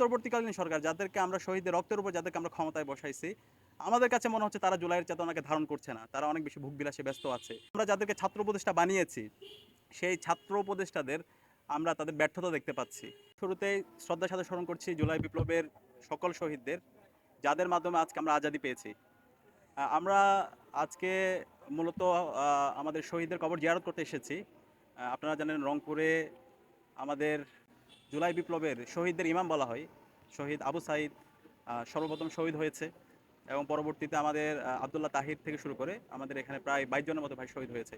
অন্তর্বর্তীকালীন সরকার, যাদেরকে আমরা শহীদের রক্তের উপর, যাদেরকে আমরা ক্ষমতায় বসাইছি, আমাদের কাছে মনে হচ্ছে তারা জুলাইয়ের চেতনাকে ধারণ করছে না। তারা অনেক বেশি ভোগ বিলাসে ব্যস্ত আছে। আমরা যাদেরকে ছাত্র উপদেষ্টা বানিয়েছি, সেই ছাত্র উপদেষ্টাদের আমরা তাদের ব্যর্থতা দেখতে পাচ্ছি। শুরুতেই শ্রদ্ধার সাথে স্মরণ করছি জুলাই বিপ্লবের সকল শহীদদের, যাদের মাধ্যমে আজকে আমরা আজাদি পেয়েছি। আমরা আজকে মূলত আমাদের শহীদদের কবর জিয়ারত করতে এসেছি। আপনারা জানেন রংপুরে আমাদের জুলাই বিপ্লবের শহীদদের ইমাম বলা হয়। শহীদ আবু সাইদ সর্বপ্রথম শহীদ হয়েছে এবং পরবর্তীতে আমাদের আবদুল্লাহ তাহির থেকে শুরু করে আমাদের এখানে প্রায় বাইশ জনের মতো ভাই শহীদ হয়েছে।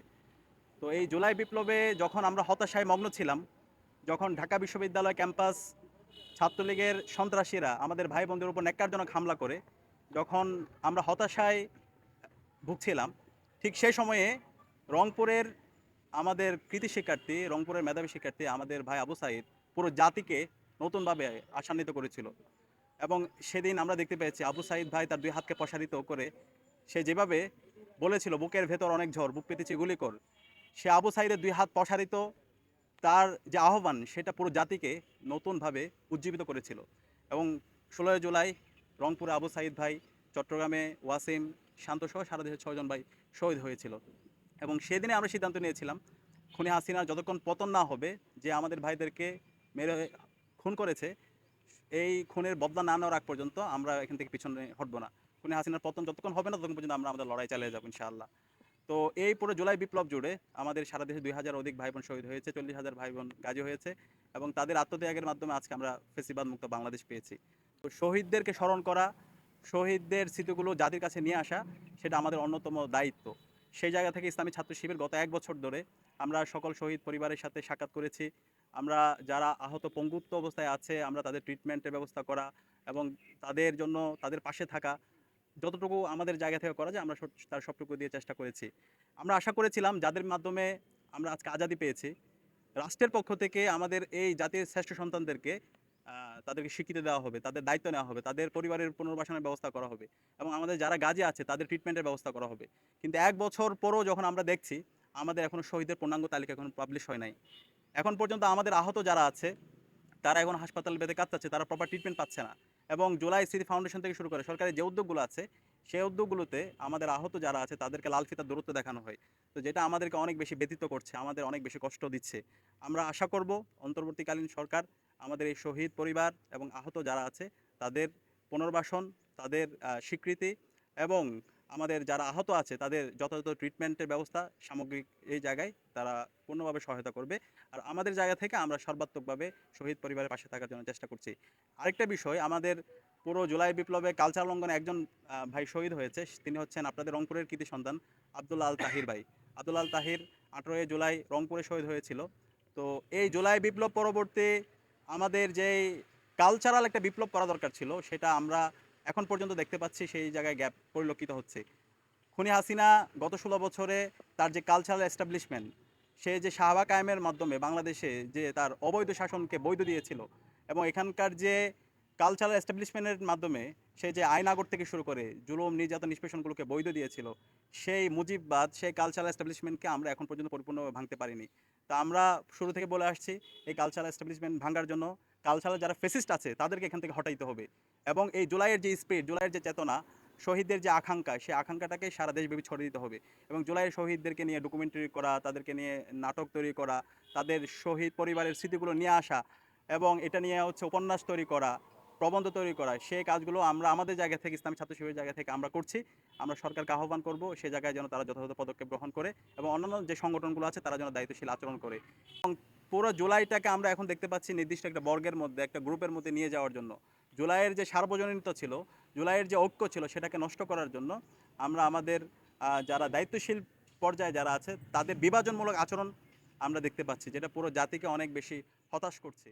তো এই জুলাই বিপ্লবে যখন আমরা হতাশায় মগ্ন ছিলাম, যখন ঢাকা বিশ্ববিদ্যালয় ক্যাম্পাস ছাত্রলীগের সন্ত্রাসীরা আমাদের ভাই বোনদের উপর ন্যাক্কারজনক হামলা করে, যখন আমরা হতাশায় ভুগছিলাম, ঠিক সেই সময়ে রংপুরের আমাদের কৃতি শিক্ষার্থী, রংপুরের মেধাবী শিক্ষার্থী আমাদের ভাই আবু সাইদ পুরো জাতিকে নতুনভাবে আশান্বিত করেছিল। এবং সেদিন আমরা দেখতে পেয়েছি, আবু সাইদ ভাই তার দুই হাতকে প্রসারিত করে সে যেভাবে বলেছিল, বুকের ভেতর অনেক ঝড়, বুক পেতেছি গুলি কর সে আবু সাইদের দুই হাত প্রসারিত, তার যে আহ্বান, সেটা পুরো জাতিকে নতুনভাবে উজ্জীবিত করেছিল। এবং ষোলোই জুলাই রংপুরে আবু সাইদ ভাই, চট্টগ্রামে ওয়াসিম, শান্তসহ সারা দেশের ছয়জন ভাই শহীদ হয়েছিল। এবং সেদিনে আমরা সিদ্ধান্ত নিয়েছিলাম, খুনি হাসিনা যতক্ষণ পতন না হবে, যে আমাদের ভাইদেরকে মেরে খুন করেছে, এই খুনের বদলা না নেওয়ার আগ পর্যন্ত আমরা এখান থেকে পিছনে হটবো না। খুনি হাসিনার পতন যতক্ষণ হবে না, ততক্ষণ পর্যন্ত আমরা আমাদের লড়াই চালিয়ে যাব, ইনশাআল্লাহ। তো এই পুরো জুলাই বিপ্লব জুড়ে আমাদের সারা দেশে দুই হাজার অধিক ভাই বোন শহীদ হয়েছে, চল্লিশ হাজার ভাই বোন গাজী হয়েছে এবং তাদের আত্মত্যাগের মাধ্যমে আজকে আমরা ফেসিবাদ মুক্ত বাংলাদেশ পেয়েছি। তো শহীদদেরকে স্মরণ করা, শহীদদের স্মৃতিগুলো জাতির কাছে নিয়ে আসা, সেটা আমাদের অন্যতম দায়িত্ব। সেই জায়গা থেকে ইসলামী ছাত্র শিবির গত এক বছর ধরে আমরা সকল শহীদ পরিবারের সাথে সাক্ষাৎ করেছি। আমরা যারা আহত পঙ্গুত্ব অবস্থায় আছে, আমরা তাদের ট্রিটমেন্টের ব্যবস্থা করা এবং তাদের জন্য তাদের পাশে থাকা যতটুকু আমাদের জায়গা থেকে করা যায়, আমরা তার সবটুকু দিয়ে চেষ্টা করেছি। আমরা আশা করেছিলাম যাদের মাধ্যমে আমরা আজকে আজাদি পেয়েছি, রাষ্ট্রের পক্ষ থেকে আমাদের এই জাতির শ্রেষ্ঠ সন্তানদেরকে তাদেরকে স্বীকৃতি দেওয়া হবে, তাদের দায়িত্ব নেওয়া হবে, তাদের পরিবারের পুনর্বাসনের ব্যবস্থা করা হবে এবং আমাদের যারা গাজে আছে, তাদের ট্রিটমেন্টের ব্যবস্থা করা হবে। কিন্তু এক বছর পরও যখন আমরা দেখছি, আমাদের এখনও শহীদের পূর্ণাঙ্গ তালিকা এখন পাবলিশ হয় নাই। এখন পর্যন্ত আমাদের আহত যারা আছে, তারা এখন হাসপাতাল বেঁধে কাঁদছে তারা প্রপার ট্রিটমেন্ট পাচ্ছে না। এবং জুলাই স্মৃতি ফাউন্ডেশন থেকে শুরু করে সরকারের যে উদ্যোগগুলো আছে, সেই উদ্যোগগুলোতে আমাদের আহত যারা আছে, তাদেরকে লাল ফিতার দূরত্ব দেখানো হয়। তো যেটা আমাদেরকে অনেক বেশি ব্যতীত করছে, আমাদের অনেক বেশি কষ্ট দিচ্ছে। আমরা আশা করব অন্তর্বর্তীকালীন সরকার, আমাদের এই শহীদ পরিবার এবং আহত যারা আছে, তাদের পুনর্বাসন, তাদের স্বীকৃতি এবং আমাদের যারা আহত আছে, তাদের যথাযথ ট্রিটমেন্টের ব্যবস্থা সামগ্রিক এই জায়গায় তারা পূর্ণভাবে সহায়তা করবে। আর আমাদের জায়গা থেকে আমরা সর্বাত্মকভাবে শহীদ পরিবারের পাশে থাকার জন্য চেষ্টা করছি। আরেকটা বিষয়, আমাদের পুরো জুলাই বিপ্লবে কালচার লঙ্ঘনে একজন ভাই শহীদ হয়েছে। তিনি হচ্ছেন আপনাদের রংপুরের কৃতি সন্তান আব্দুল্লা আল তাহির ভাই। আব্দুল আল তাহির আঠেরোই জুলাই রংপুরে শহীদ হয়েছিল। তো এই জুলাই বিপ্লব পরবর্তী আমাদের যেই কালচারাল একটা বিপ্লব করা দরকার ছিল, সেটা আমরা এখন পর্যন্ত দেখতে পাচ্ছি সেই জায়গায় গ্যাপ পরিলক্ষিত হচ্ছে। খুনি হাসিনা গত ষোলো বছরে তার যে কালচারাল এস্টাবলিশমেন্ট সে যে শাহবা কায়েমের মাধ্যমে বাংলাদেশে যে তার অবৈধ শাসনকে বৈধ দিয়েছিল এবং এখানকার যে কালচারাল এস্টাবলিশমেন্টের মাধ্যমে সে যে আইনাগর থেকে শুরু করে জুলুম, নির্যাতন, নিষ্পেষণগুলোকে বৈধ দিয়েছিল, সেই মুজিববাদ, সেই কালচারাল এস্টাবলিশমেন্টকে আমরা এখন পর্যন্ত পরিপূর্ণভাবে ভাঙতে পারিনি। তা আমরা শুরু থেকে বলে আসছি, এই কালচারাল এস্টাবলিশমেন্ট ভাঙার জন্য কালচারাল যারা ফেসিস্ট আছে তাদেরকে এখান থেকে হটাইতে হবে। এবং এই জুলাইয়ের যে স্পিড জুলাইয়ের যে চেতনা, শহীদদের যে আকাঙ্ক্ষা সেই আকাঙ্ক্ষাটাকে সারা দেশব্যাপী ছড়িয়ে দিতে হবে। এবং জুলাইয়ের শহীদদেরকে নিয়ে ডকুমেন্টারি করা, তাদেরকে নিয়ে নাটক তৈরি করা, তাদের শহীদ পরিবারের স্মৃতিগুলো নিয়ে আসা এবং এটা নিয়ে হচ্ছে উপন্যাস তৈরি করা, প্রবন্ধ তৈরি করা সেই কাজগুলো আমরা আমাদের জায়গা থেকে, ইসলামী ছাত্র শিবিরের জায়গা থেকে আমরা করছি। আমরা সরকারকে আহ্বান করব, সে জায়গায় যেন তারা যথাযথ পদক্ষেপ গ্রহণ করে এবং অন্যান্য যে সংগঠনগুলো আছে, তারা যেন দায়িত্বশীল আচরণ করে। এবং পুরো জুলাইটাকে আমরা এখন দেখতে পাচ্ছি নির্দিষ্ট একটা বর্গের মধ্যে, একটা গ্রুপের মধ্যে নিয়ে যাওয়ার জন্য। জুলাইয়ের যে সার্বজনীনতা ছিল, জুলাইয়ের যে ঐক্য ছিল সেটাকে নষ্ট করার জন্য আমরা আমাদের যারা দায়িত্বশীল পর্যায়ে যারা আছে, তাদের বিভাজনমূলক আচরণ আমরা দেখতে পাচ্ছি, যেটা পুরো জাতিকে অনেক বেশি হতাশ করছে।